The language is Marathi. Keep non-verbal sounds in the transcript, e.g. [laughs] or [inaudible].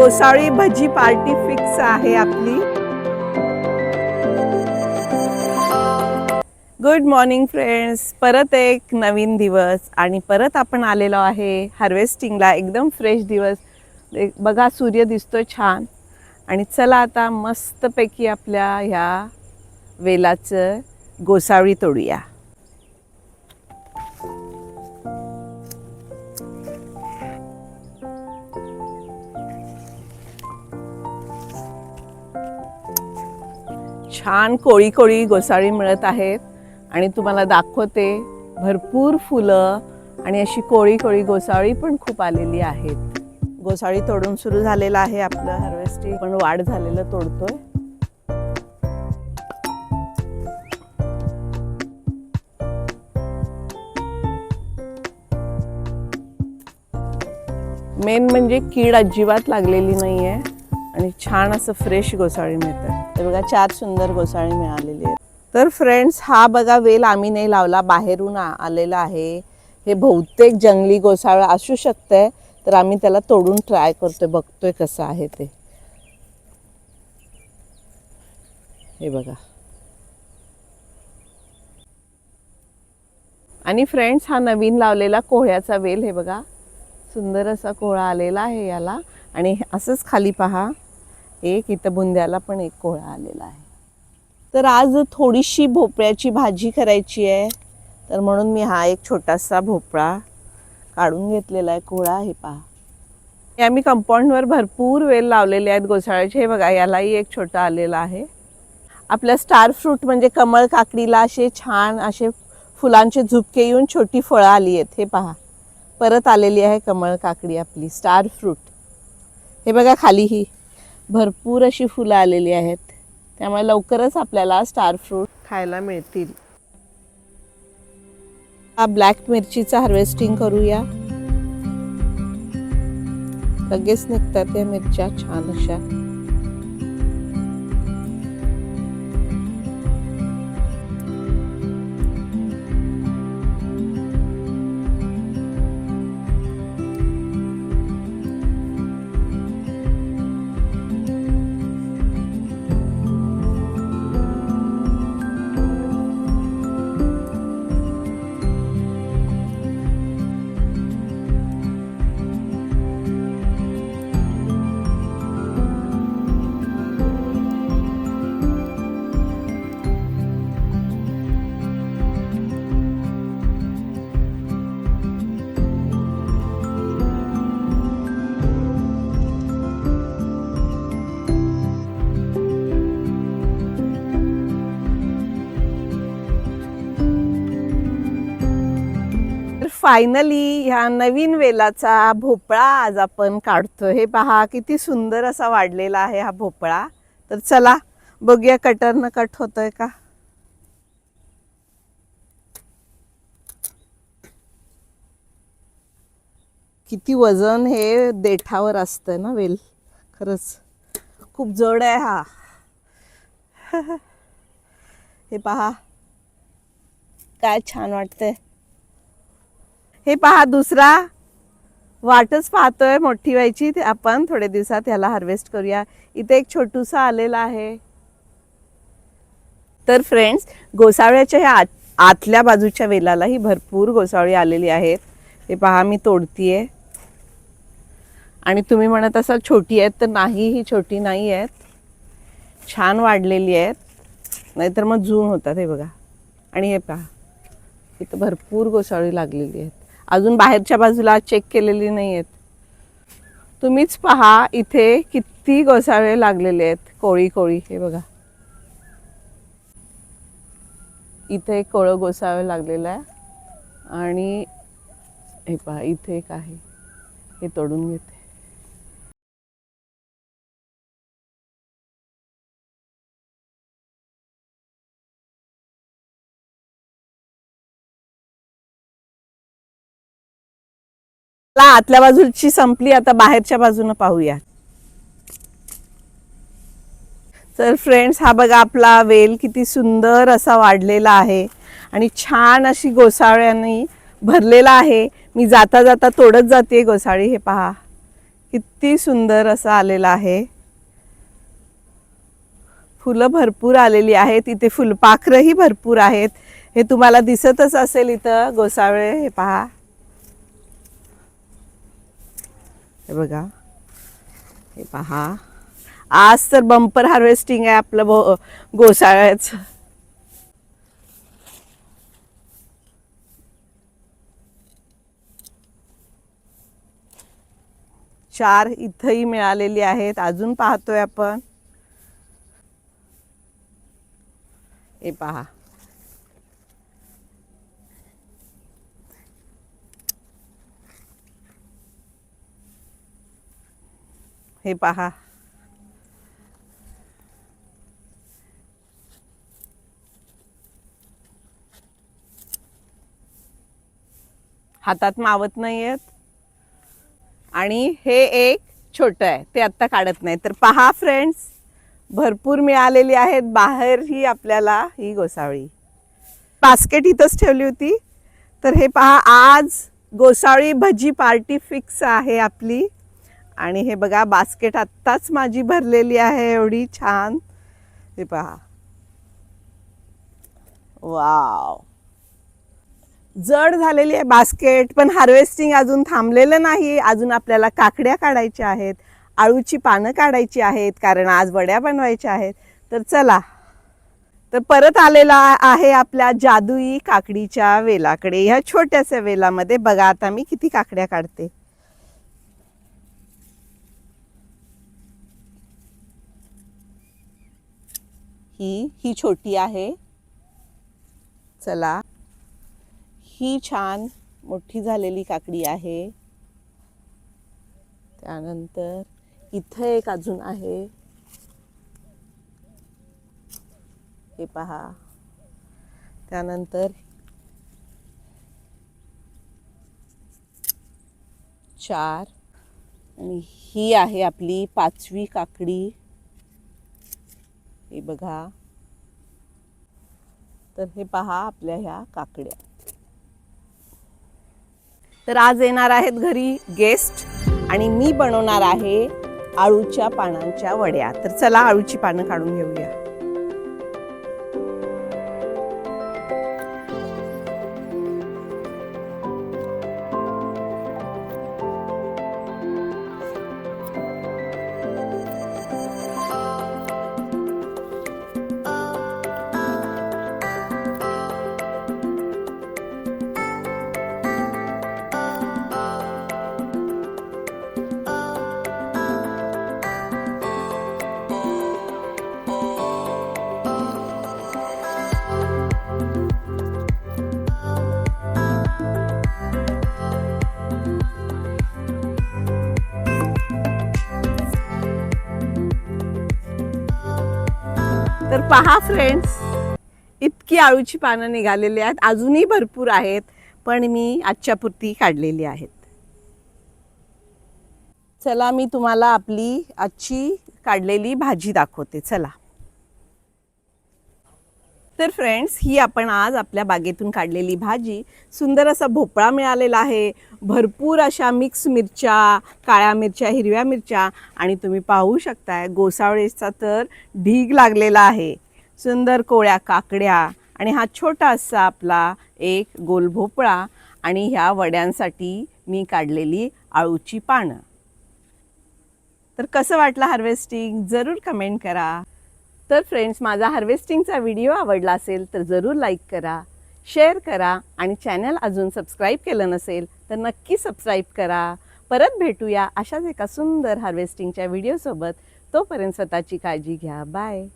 गोसाळी भजी पार्टी फिक्स आहे आपली. गुड मॉर्निंग फ्रेंड्स परत एक नवीन दिवस आणि परत आपण आलेलो आहे हार्वेस्टिंगला एकदम फ्रेश दिवस. एक- बघा सूर्य दिसतो छान. आणि चला आता मस्तपैकी आपल्या ह्या वेलाचं गोसाळी तोडूया. छान कोळी कोळी गोसाळी मिळत आहेत आणि तुम्हाला दाखवते भरपूर फुलं आणि अशी कोळी कोळी गोसाळी पण खूप आलेली आहेत. गोसाळी तोडून सुरू झालेलं आहे आपलं हार्वेस्टिंग पण वाढ झालेलं तोडतोय. मेन म्हणजे कीड अजिबात लागलेली नाही आहे आणि छान असं फ्रेश गोसाळी मिळतात. तर बघा चार सुंदर गोसाळी मिळालेली आहेत. तर फ्रेंड्स हा बघा वेल आम्ही नाही लावला बाहेरून आलेला आहे. हे बहुतेक जंगली गोसाळा असू शकतंय तर आम्ही त्याला तोडून ट्राय करतोय बघतोय कसं आहे ते. हे बघा. आणि फ्रेंड्स हा नवीन लावलेला कोहळ्याचा वेल हे बघा. सुंदर असा कोहळा आलेला आहे याला. आणि असंच खाली पहा. एक इथं बुंद्याला पण एक कोहळा आलेला आहे. तर आज थोडीशी भोपळ्याची भाजी करायची आहे. तर म्हणून मी हा एक छोटासा भोपळा काढून घेतलेला आहे कोळा हे पहा. हे आम्ही कंपाऊंडवर भरपूर वेल लावलेले आहेत गोसाळ्याचे. हे बघा यालाही एक छोटा आलेला आहे. आपल्या स्टार फ्रूट म्हणजे कमळ काकडीला असे छान असे फुलांचे झुपके येऊन छोटी फळं आली आहेत. हे पहा. परत आलेली आहे कमळ काकडी आपली स्टार फ्रूट. हे बघा खाली ही. भरपूर अशी फुलं आलेली आहेत. त्यामुळे लवकरच आपल्याला स्टार फ्रूट खायला मिळतील. हा ब्लॅक मिरचीचं हार्वेस्टिंग करूया. लगेच निघतात या मिरच्या छान अशा. फायनली ह्या नवीन वेलाचा भोपळा आज आपण काढतो हे पहा किती सुंदर असा वाढलेला आहे हा भोपळा. तर चला बघूया कटरनं कट होतोय का? किती वजन हे देठावर असतं ना वेल? खरंच खूप जड आहे हा. [laughs] हे पहा काय छान वाटतंय. हे पहा दुसरा वाटच पाहतोय मोठी व्हायची. ते आपण थोड्या दिवसात ह्याला हार्वेस्ट करूया. इथे एक छोटूसा आलेला आहे. तर फ्रेंड्स गोसावळ्याच्या ह्या आत आतल्या बाजूच्या वेलालाही भरपूर गोसावळी आलेली आहेत. हे पहा मी तोडतीये. आणि तुम्ही म्हणत असाल छोटी आहेत तर नाही ही छोटी नाही आहेत. छान वाढलेली आहेत. नाहीतर मग जून होतात हे बघा. आणि हे पहा इथं भरपूर गोसाळी लागलेली आहेत. अजून बाहेरच्या बाजूला चेक केलेली नाही आहेत तुम्हीच पहा इथे किती गोसावे लागलेले आहेत. कोळी कोळी हे बघा. इथे एक कोळं गोसावे लागलेलं आहे. आणि हे पहा इथे एक आहे. हे तोडून घेते. ला आतल्या बाजूची संपली आता बाहेरच्या बाजूनं पाहूया. तर फ्रेंड्स हा बघा आपला वेल किती सुंदर असा वाढलेला आहे आणि छान अशी गोसाळ्यांनी भरलेला आहे. मी जाता जाता तोडत जाते गोसाळी हे पहा. किती सुंदर असं आलेलं आहे. फुलं भरपूर आलेली आहेत. इथे फुलपाखरंही भरपूर आहेत. हे तुम्हाला दिसतच असेल इथं गोसाळे हे पहा. हे बघा. हे पहा. आज तर बंपर हार्वेस्टिंग आहे आपलं भो गोसाळ्याचं चार इथंही मिळालेली आहेत. अजून पाहतोय आपण. हे पहा. हे पहा. हातात मावत नाहीयेत. आणि हे एक छोटं आहे ते आत्ता काढत नाही. तर पहा फ्रेंड्स भरपूर मिळालेली आहेत. बाहेर ही आपल्याला ही गोसावळी बास्केट इथंच ठेवली होती. तर हे पहा आज गोसाळी भजी पार्टी फिक्स आहे आपली. आणि हे बघा बास्केट आत्ताच माझी भरलेली आहे एवढी छान. हे पहा. वाव. जड झालेली आहे बास्केट पण हार्वेस्टिंग अजून थांबलेलं नाही. अजून आपल्याला काकड्या काढायच्या आहेत आळूची पानं काढायची आहेत कारण आज वड्या बनवायच्या आहेत. तर चला. तर परत आलेला आहे आपल्या जादुई काकडीच्या वेलाकडे ह्या छोट्याशा वेलामध्ये. बघा आता मी किती काकड्या काढते. ही ही छोटी आहे. चला. ही छान मोठी झालेली काकडी आहे. त्यानंतर इथं एक अजून आहे. हे पहा. त्यानंतर चार. आणि ही आहे आपली पाचवी काकडी. हे बघा. तर हे पहा आपल्या ह्या काकड्या. तर आज येणार आहेत घरी गेस्ट आणि मी बनवणार आहे आळूच्या पानांच्या वड्या. तर चला आळूची पानं काढून घेऊया. तर पहा फ्रेंड्स इतकी आळूची पानं निघालेली आहेत. अजूनही भरपूर आहेत पण मी आजच्या पुरती काढलेली आहेत. चला मी तुम्हाला आपली आजची काढलेली भाजी दाखवते. चला. तर फ्रेंड्स ही आपण आज आपल्या बागेतून काढलेली भाजी. सुंदर असा भोपळा मिळालेला आहे. भरपूर अशा मिक्स मिरच्या काळ्या मिरच्या हिरव्या मिरच्या आणि तुम्ही पाहू शकताय गोसावळेचा तर ढीग लागलेला आहे. सुंदर कोळ्या काकड्या आणि हा छोटा असा आपला एक गोल भोपळा आणि ह्या वड्यांसाठी मी काढलेली आळूची पानं. तर कसं वाटलं हार्वेस्टिंग जरूर कमेंट करा. तर फ्रेंड्स माझा हार्वेस्टिंगचा व्हिडिओ आवडला असेल तर जरूर लाईक करा शेअर करा आणि चॅनल अजून सबस्क्राईब केलं नसेल तर नक्की सबस्क्राईब करा. परत भेटूया अशाच एका सुंदर हार्वेस्टिंगच्या व्हिडिओसोबत तोपर्यंत स्वतःची काळजी घ्या. बाय